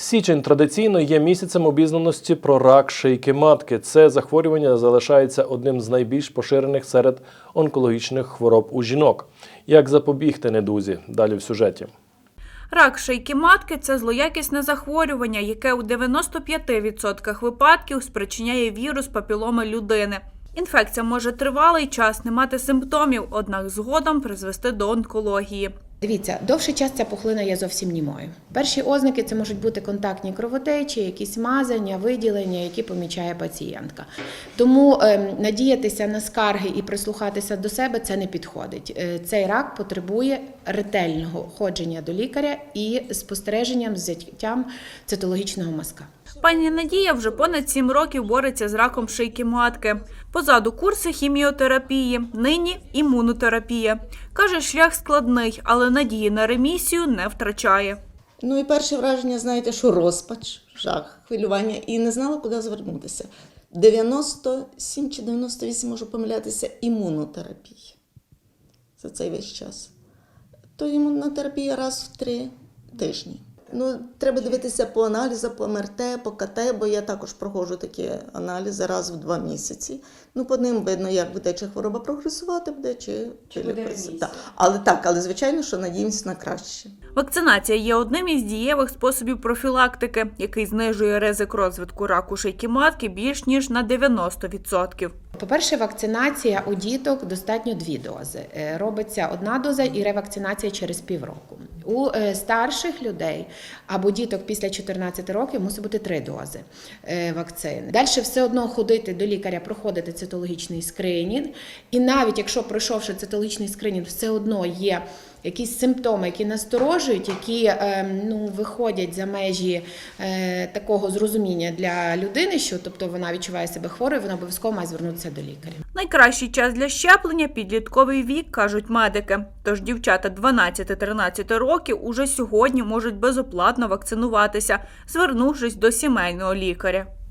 Січень традиційно є місяцем обізнаності про рак шийки матки. Це захворювання залишається одним з найбільш поширених серед онкологічних хвороб у жінок. Як запобігти недузі? Далі в сюжеті. Рак шийки матки це злоякісне захворювання, яке у 95% випадків спричиняє вірус папіломи людини. Інфекція може тривалий час не мати симптомів, однак згодом призвести до онкології. Дивіться, довший час ця пухлина є зовсім німою. Перші ознаки це можуть бути контактні кровотечі, якісь мазання, виділення, які помічає пацієнтка. Тому ем, надіятися на скарги і прислухатися до себе це не підходить. Е, Цей рак потребує ретельного ходження до лікаря і спостереженням з взяттям цитологічного мазка. Пані Надія вже понад 7 років бореться з раком шийки матки. Позаду курси хіміотерапії, нині імунотерапія. Каже, шлях складний, але надії на ремісію не втрачає. Ну і перше враження, знаєте, що розпач, жах, хвилювання, і не знала, куди звернутися. 97 чи 98, можу помилятися, імунотерапія за цей весь час. То імунотерапія раз в три тижні. Ну, треба дивитися по аналізу, по МРТ, по КТ, бо я також проходжу такі аналізи раз в два місяці. Ну, по ним видно, як буде чи хвороба прогресувати буде, чи, чи лікуватися. Так. Але так, але звичайно, що надіємося на краще. Вакцинація є одним із дієвих способів профілактики, який знижує ризик розвитку раку шийки матки більш ніж на 90%. По-перше, вакцинація у діток достатньо дві дози. Е, Робиться одна доза і ревакцинація через півроку. У е, старших людей або діток після 14 років мусить бути три дози е, вакцини. Далі все одно ходити до лікаря, проходити цитологічний скринінг. І навіть якщо пройшовши цитологічний скринінг, все одно є якісь симптоми, які насторожують, які е, ну, виходять за межі е, такого зрозуміння для людини, що тобто вона відчуває себе хворою, вона обов'язково має звернутися до лікаря. Найкращий час для щеплення підлітковий вік, кажуть медики. Тож дівчата 12-13 років уже сьогодні можуть безоплатно вакцинуватися, звернувшись до сімейного лікаря.